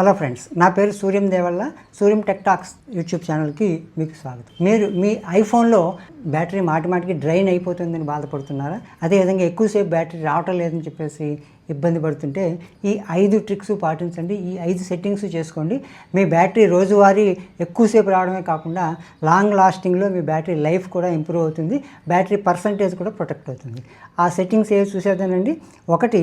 Hello friends నా పేరు Suryam Devalla Suryam tech talks YouTube ఛానల్కి మీకు స్వాగతం. మీరు మీ ఐఫోన్లో బ్యాటరీ మాటి మాటికి డ్రైన్ అయిపోతుందని బాధపడుతున్నారా? అదేవిధంగా ఎక్కువసేపు బ్యాటరీ రావటం లేదని చెప్పేసి ఇబ్బంది పడుతుంటే ఈ ఐదు ట్రిక్స్ పాటించండి ఈ ఐదు సెట్టింగ్స్ చేసుకోండి. మీ బ్యాటరీ రోజువారీ ఎక్కువసేపు రావడమే కాకుండా లాంగ్ లాస్టింగ్లో మీ బ్యాటరీ లైఫ్ కూడా ఇంప్రూవ్ అవుతుంది బ్యాటరీ పర్సంటేజ్ కూడా ప్రొటెక్ట్ అవుతుంది. ఆ సెట్టింగ్స్ ఏవి చూసేదానండి ఒకటి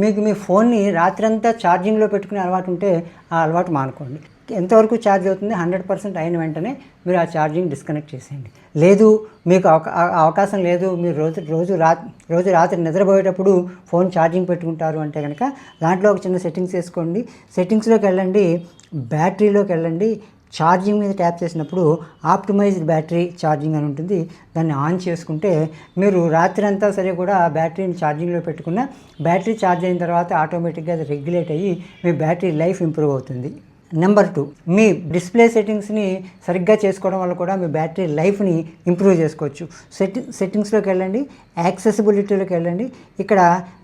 మీకు మీ ఫోన్ని రాత్రంతా ఛార్జింగ్లో పెట్టుకునే అలవాటు ఉంటే ఆ అలవాటు మానుకోండి. ఎంతవరకు ఛార్జ్ అవుతుంది? హండ్రెడ్ పర్సెంట్ అయిన వెంటనే మీరు ఆ ఛార్జింగ్ డిస్కనెక్ట్ చేసేయండి. లేదు మీకు అవకా- అవకాశం లేదు మీరు రోజు రోజు రా రోజు రాత్రి నిద్రపోయేటప్పుడు ఫోన్ ఛార్జింగ్ పెట్టుకుంటారు అంటే కనుక దాంట్లో ఒక చిన్న సెట్టింగ్స్ వేసుకోండి. సెట్టింగ్స్లోకి వెళ్ళండి బ్యాటరీలోకి వెళ్ళండి. ఛార్జింగ్ మీద ట్యాప్ చేసినప్పుడు ఆప్టిమైజ్డ్ బ్యాటరీ ఛార్జింగ్ అని ఉంటుంది. దాన్ని ఆన్ చేసుకుంటే మీరు రాత్రి అంతా సరే కూడా బ్యాటరీని ఛార్జింగ్లో పెట్టుకున్న బ్యాటరీ ఛార్జ్ అయిన తర్వాత ఆటోమేటిక్గా అది రెగ్యులేట్ అయ్యి మీ బ్యాటరీ లైఫ్ ఇంప్రూవ్ అవుతుంది. నెంబర్ టూ మీ డిస్ప్లే సెట్టింగ్స్ని సరిగ్గా చేసుకోవడం వల్ల కూడా మీ బ్యాటరీ లైఫ్ని ఇంప్రూవ్ చేసుకోవచ్చు. సెట్టింగ్ సెట్టింగ్స్లోకి వెళ్ళండి యాక్సెసిబిలిటీలోకి వెళ్ళండి. ఇక్కడ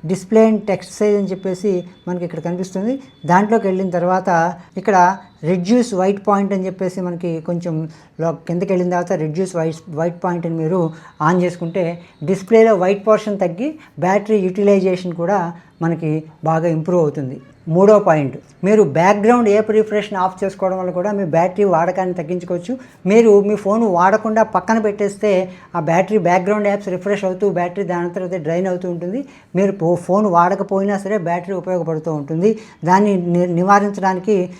డిస్ప్లే అండ్ టెక్స్ట్ సైజ్ అని చెప్పేసి మనకి ఇక్కడ కనిపిస్తుంది. దాంట్లోకి వెళ్ళిన తర్వాత ఇక్కడ రిడ్యూస్ వైట్ పాయింట్ అని చెప్పేసి మనకి కొంచెం లో కిందకి వెళ్ళిన తర్వాత రిడ్యూస్ వైట్ వైట్ పాయింట్ అని మీరు ఆన్ చేసుకుంటే డిస్ప్లేలో వైట్ పోర్షన్ తగ్గి బ్యాటరీ యూటిలైజేషన్ కూడా మనకి బాగా ఇంప్రూవ్ అవుతుంది. మూడో పాయింట్ మీరు బ్యాక్గ్రౌండ్ ఏప్ రిఫ్రెష్ని ఆఫ్ చేసుకోవడం వల్ల కూడా మీ బ్యాటరీ వాడకాన్ని తగ్గించుకోవచ్చు. మీరు మీ ఫోన్ వాడకుండా పక్కన పెట్టేస్తే ఆ బ్యాటరీ బ్యాక్గ్రౌండ్ యాప్స్ రిఫ్రెష్ అవుతూ బ్యాటరీ దాని తర్వాత డ్రైన్ అవుతూ ఉంటుంది. మీరు పో- ఫోన్ వాడకపోయినా సరే బ్యాటరీ ఉపయోగపడుతూ ఉంటుంది. దాన్ని ని- నివారించడానికి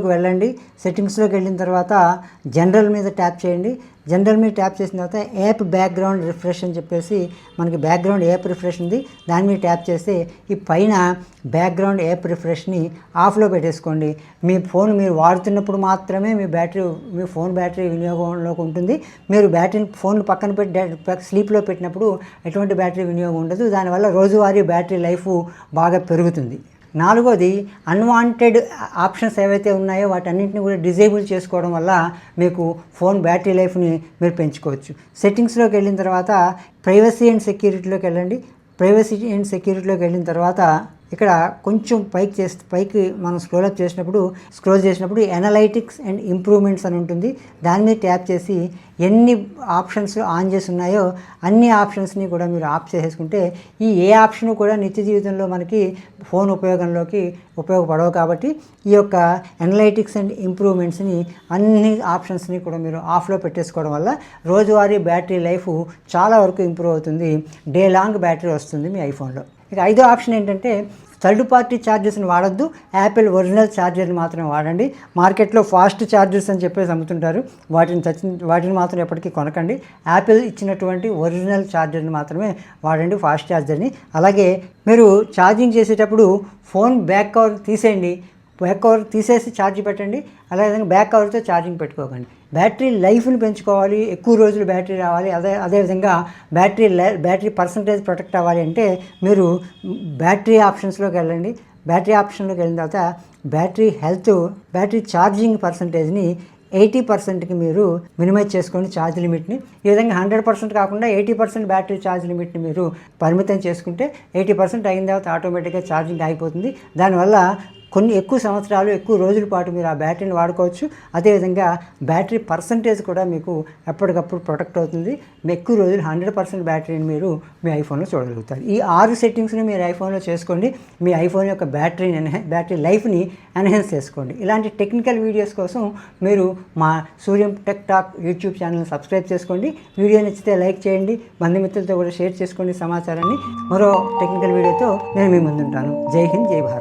సెట్టింగ్స్లోకి వెళ్ళండి. సెట్టింగ్స్లోకి వెళ్ళిన తర్వాత జనరల్ మీద ట్యాప్ చేయండి. జనరల్ మీద ట్యాప్ చేసిన తర్వాత యాప్ బ్యాక్గ్రౌండ్ రిఫ్రెష్ అని చెప్పేసి మనకి బ్యాక్గ్రౌండ్ యాప్ రిఫ్రెష్ ఉంది. దాని మీద ట్యాప్ చేస్తే ఈ పైన బ్యాక్గ్రౌండ్ యాప్ రిఫ్రెష్ని ఆఫ్లో పెట్టేసుకోండి. మీ ఫోన్ మీరు వాడుతున్నప్పుడు మాత్రమే మీ బ్యాటరీ మీ ఫోన్ బ్యాటరీ వినియోగంలోకి ఉంటుంది. మీరు బ్యాటరీని ఫోన్ పక్కన పెట్టి స్లీప్లో పెట్టినప్పుడు ఎటువంటి బ్యాటరీ వినియోగం ఉండదు. దానివల్ల రోజువారీ బ్యాటరీ లైఫ్ బాగా పెరుగుతుంది. నాలుగోది అన్వాంటెడ్ ఆప్షన్స్ ఏవైతే ఉన్నాయో వాటన్నింటిని కూడా డిజేబుల్ చేసుకోవడం వల్ల మీకు ఫోన్ బ్యాటరీ లైఫ్ని మీరు పెంచుకోవచ్చు. సెట్టింగ్స్లోకి వెళ్ళిన తర్వాత ప్రైవసీ అండ్ సెక్యూరిటీలోకి వెళ్ళండి. ప్రైవసీ అండ్ సెక్యూరిటీలోకి వెళ్ళిన తర్వాత ఇక్కడ కొంచెం పైకి చేస్తే పైకి మనం స్క్రోల్ అప్ చేసినప్పుడు స్క్రోల్ చేసినప్పుడు ఎనలైటిక్స్ అండ్ ఇంప్రూవ్మెంట్స్ అని ఉంటుంది. దాని మీద ట్యాప్ చేసి ఎన్ని ఆప్షన్స్ ఆన్ చేసి ఉన్నాయో అన్ని ఆప్షన్స్ని కూడా మీరు ఆఫ్ చేసేసుకుంటే ఈ ఏ ఆప్షన్ కూడా నిత్య జీవితంలో మనకి ఫోన్ ఉపయోగంలోకి ఉపయోగపడవు కాబట్టి ఈ యొక్క ఎనలైటిక్స్ అండ్ ఇంప్రూవ్మెంట్స్ని అన్ని ఆప్షన్స్ని కూడా మీరు ఆఫ్లో పెట్టేసుకోవడం వల్ల రోజువారీ బ్యాటరీ లైఫ్ చాలా వరకు ఇంప్రూవ్ అవుతుంది. డే లాంగ్ బ్యాటరీ వస్తుంది మీ ఐఫోన్లో ఇక ఐదో ఆప్షన్ ఏంటంటే థర్డ్ పార్టీ ఛార్జర్స్ని వాడద్దు. యాపిల్ ఒరిజినల్ ఛార్జర్ని మాత్రమే వాడండి. మార్కెట్లో ఫాస్ట్ ఛార్జర్స్ అని చెప్పేసి అమ్ముతుంటారు. వాటిని చచ్చి వాటిని మాత్రం ఎప్పటికీ కొనకండి. యాపిల్ ఇచ్చినటువంటి ఒరిజినల్ ఛార్జర్ని మాత్రమే వాడండి ఫాస్ట్ ఛార్జర్ని అలాగే మీరు ఛార్జింగ్ చేసేటప్పుడు ఫోన్ బ్యాక్ కవర్ తీసేయండి. బ్యాక్ కవర్ తీసేసి ఛార్జ్ పెట్టండి. అలాగే బ్యాక్ కవర్తో ఛార్జింగ్ పెట్టుకోకండి. బ్యాటరీ లైఫ్ని పెంచుకోవాలి. ఎక్కువ రోజులు బ్యాటరీ రావాలి. అదే అదేవిధంగా బ్యాటరీ లై- బ్యాటరీ పర్సంటేజ్ ప్రొటెక్ట్ అవ్వాలి అంటే మీరు బ్యాటరీ ఆప్షన్స్లోకి వెళ్ళండి. బ్యాటరీ ఆప్షన్లోకి వెళ్ళిన తర్వాత బ్యాటరీ హెల్త్ బ్యాటరీ ఛార్జింగ్ పర్సంటేజ్ని ఎయిటీ పర్సెంట్కి మీరు మినిమైజ్ చేసుకోండి ఛార్జ్ లిమిట్ని. ఈ విధంగా హండ్రెడ్ పర్సెంట్ కాకుండా ఎయిటీ పర్సెంట్ బ్యాటరీ ఛార్జ్ లిమిట్ని మీరు పరిమితం చేసుకుంటే ఎయిటీ పర్సెంట్ అయిన తర్వాత ఆటోమేటిక్గా ఛార్జింగ్ ఆగిపోతుంది. దానివల్ల కొన్ని ఎక్కువ సంవత్సరాలు ఎక్కువ రోజుల పాటు మీరు ఆ బ్యాటరీని వాడుకోవచ్చు. అదేవిధంగా బ్యాటరీ పర్సంటేజ్ కూడా మీకు ఎప్పటికప్పుడు ప్రొటెక్ట్ అవుతుంది. మీ ఎక్కువ రోజులు హండ్రెడ్ పర్సెంట్ బ్యాటరీని మీరు మీ ఐఫోన్లో చూడగలుగుతారు. ఈ ఆరు సెట్టింగ్స్ని మీరు ఐఫోన్లో చేసుకోండి. మీ ఐఫోన్ యొక్క బ్యాటరీని ఎన్హా బ్యాటరీ లైఫ్ని ఎన్హాన్స్ చేసుకోండి. ఇలాంటి టెక్నికల్ వీడియోస్ కోసం మీరు మా Suryam tech talk YouTube channel subscribe చేసుకోండి. వీడియో నచ్చితే లైక్ చేయండి. బంధుమిత్రులతో కూడా షేర్ చేసుకోండి సమాచారాన్ని. మరో టెక్నికల్ వీడియోతో నేను మీ ముందుంటాను. జై హింద్ జై భారత్.